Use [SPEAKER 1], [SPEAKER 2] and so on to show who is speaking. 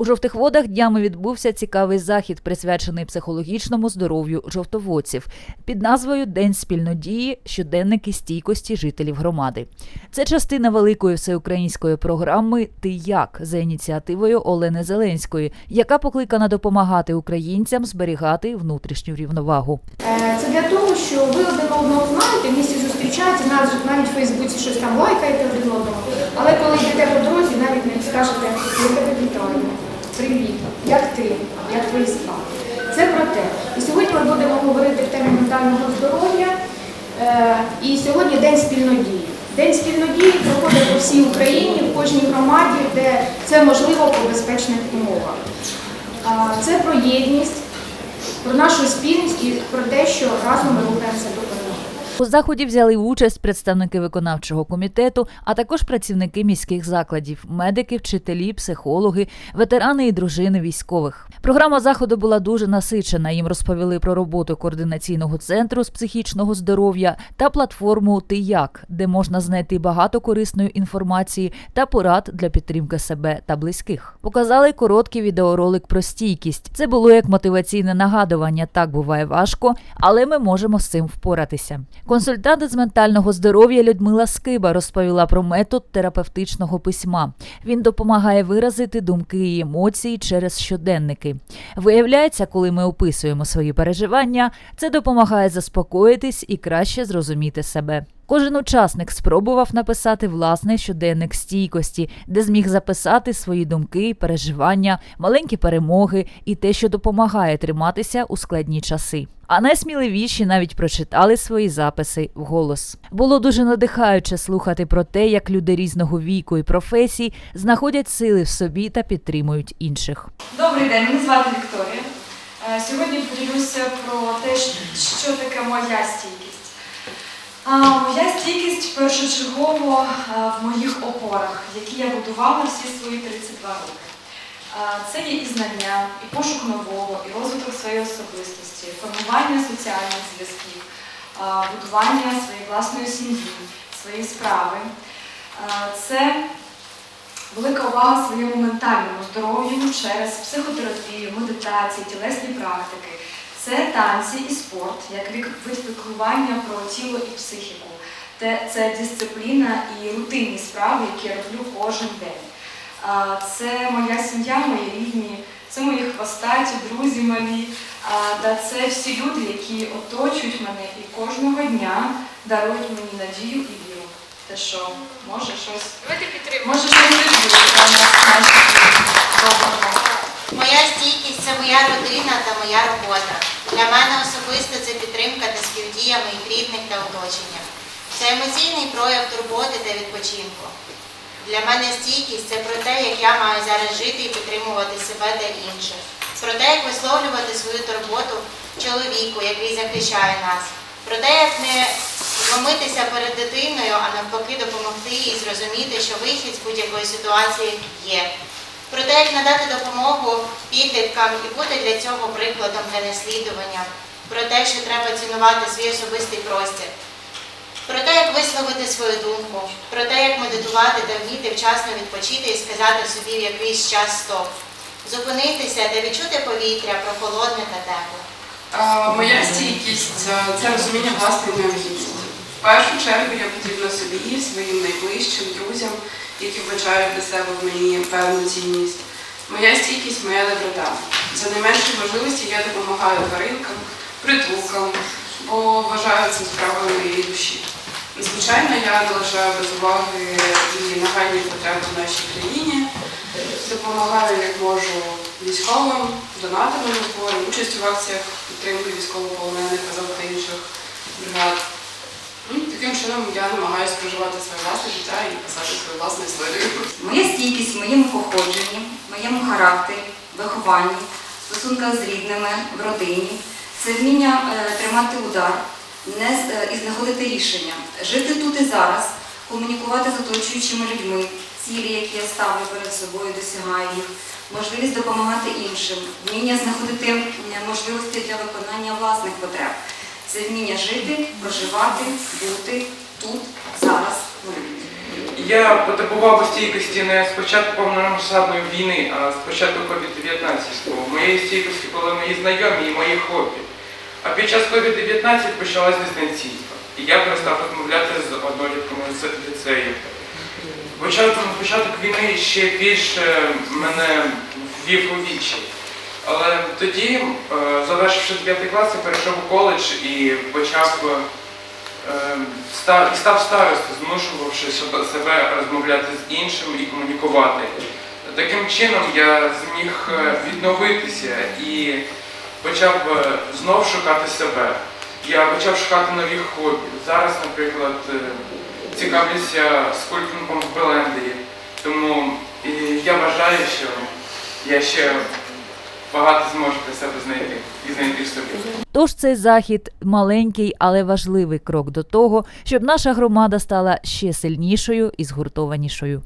[SPEAKER 1] У жовтих водах днями відбувся цікавий захід, присвячений психологічному здоров'ю жовтоводців під назвою День спільнодії щоденники стійкості жителів громади. Це частина великої всеукраїнської програми Ти як за ініціативою Олени Зеленської, яка покликана допомагати українцям зберігати внутрішню рівновагу.
[SPEAKER 2] Е, Це для того, що ви один одного знаєте, місті зустрічаєте, навіть, в Фейсбуці щось там лайкаєте один одного. Але коли йдете по дорозі, навіть не скажете, я тебе вітаю, привіт, як ти, як твої справи. Це про те. І сьогодні ми будемо говорити в темі ментального здоров'я. Е, І сьогодні день спільнодії. День спільнодії проходить по всій Україні, в кожній громаді, де це можливо по безпечних умовах. Це про єдність, про нашу спільність і про те, що разом ми рухаємося до перемоги.
[SPEAKER 1] У заході взяли участь представники виконавчого комітету, а також працівники міських закладів, медики, вчителі, психологи, ветерани і дружини військових. Програма заходу була дуже насичена. Їм розповіли про роботу координаційного центру з психічного здоров'я та платформу Ти як, де можна знайти багато корисної інформації та порад для підтримки себе та близьких. Показали короткий відеоролик про стійкість. Це було як мотиваційне нагадування. Так буває важко, але ми можемо з цим впоратися. Консультант з ментального здоров'я Людмила Скиба розповіла про метод терапевтичного письма. Він допомагає виразити думки і емоції через щоденники. Виявляється, коли ми описуємо свої переживання, це допомагає заспокоїтись і краще зрозуміти себе. Кожен учасник спробував написати власний щоденник стійкості, де зміг записати свої думки, переживання, маленькі перемоги і те, що допомагає триматися у складні часи. А найсміливіші навіть прочитали свої записи вголос. Було дуже надихаюче слухати про те, як люди різного віку і професій знаходять сили в собі та підтримують інших.
[SPEAKER 3] Добрий день, мене звати Вікторія. Е, Сьогодні поділюся про те, що таке моя стійкість. Моя стійкість першочергово е, в моїх опорах, які я будувала всі свої 32 роки. Це є і знання, і пошук нового, і розвиток своєї особистості, формування соціальних зв'язків, будування своєї власної сім'ї, своєї справи. Це велика увага своєму ментальному здоров'ю через психотерапію, медитації, тілесні практики. Це танці і спорт, як вид про тіло і психіку. Це дисципліна і рутинні справи, які я роблю кожен день. Це моя сім'я, мої рідні, це мої хвостаті, друзі малі. Та це всі люди, які оточують мене і кожного дня дарують мені надію і віру. Те, що може щось
[SPEAKER 2] Давайте підтримуємо.
[SPEAKER 3] Може, щось доброго.
[SPEAKER 4] Моя стійкість це моя родина та моя робота. Для мене особисто це підтримка та співдія моїх рідних та оточення. Це емоційний прояв турботи та відпочинку. Для мене стійкість це про те, як я маю зараз жити і підтримувати себе та інших. Про те, як висловлювати свою турботу чоловіку, який захищає нас. Про те, як не зломитися перед дитиною, а навпаки допомогти їй зрозуміти, що вихід з будь-якої ситуації є про те, як надати допомогу підліткам і бути для цього прикладом для наслідування, про те, що треба цінувати свій особистий простір, про те, як висловити свою думку, про те, як медитувати та вміти вчасно відпочити і сказати собі в якийсь час стоп, зупинитися та відчути повітря прохолодне та тепле.
[SPEAKER 5] Моя стійкість е, це розуміння власної необхідності. В першу чергу я потрібна собі своїм найближчим друзям, які вбачають для себе в мені певну цінність. Моя стійкість, моя доброта. За найменші можливості я допомагаю тваринкам, притулкам, бо вважаю це справою моєї душі. Звичайно, я не без уваги і нагальні потреби в нашій країні. Допомагаю як можу військовим, донатами на збори, участь в акціях підтримки військовополонених Азов та інших бригад. Ну, Таким чином я намагаюся проживати своє власне життя і писати свою власну історію.
[SPEAKER 6] Моя стійкість в моєму походженні, моєму характері, вихованні, стосунках з рідними, в родині це вміння е, тримати удар, не, е, і знаходити рішення, жити тут і зараз, комунікувати з оточуючими людьми, цілі, які я ставлю перед собою, досягаю їх, можливість допомагати іншим, вміння знаходити можливості для виконання власних потреб. Це вміння жити, проживати, бути тут, зараз, в.
[SPEAKER 7] Я потребував стійкості не з початку повномасштабної війни, а з початку COVID-19. Бо моєї стійкості були мої знайомі і мої хобі. А під час COVID-19 почалась дистанційка. І я перестав розмовляти з однолітками ліцею. Початок, війни ще більше мене ввів у вічі. Але тоді, е, завершивши 9 клас, я перейшов у коледж і почав е, е, став старостою, змушувавши себе- розмовляти з іншим і комунікувати. Таким чином я зміг відновитися і почав е, знов шукати себе. Я почав шукати нові хобі. Зараз, наприклад, е, цікавлюся скульптингом в Беленді. Тому е, я вважаю, що я ще багато зможу для себе знайти і знайти в собі.
[SPEAKER 1] Тож цей захід маленький, але важливий крок до того, щоб наша громада стала ще сильнішою і згуртованішою.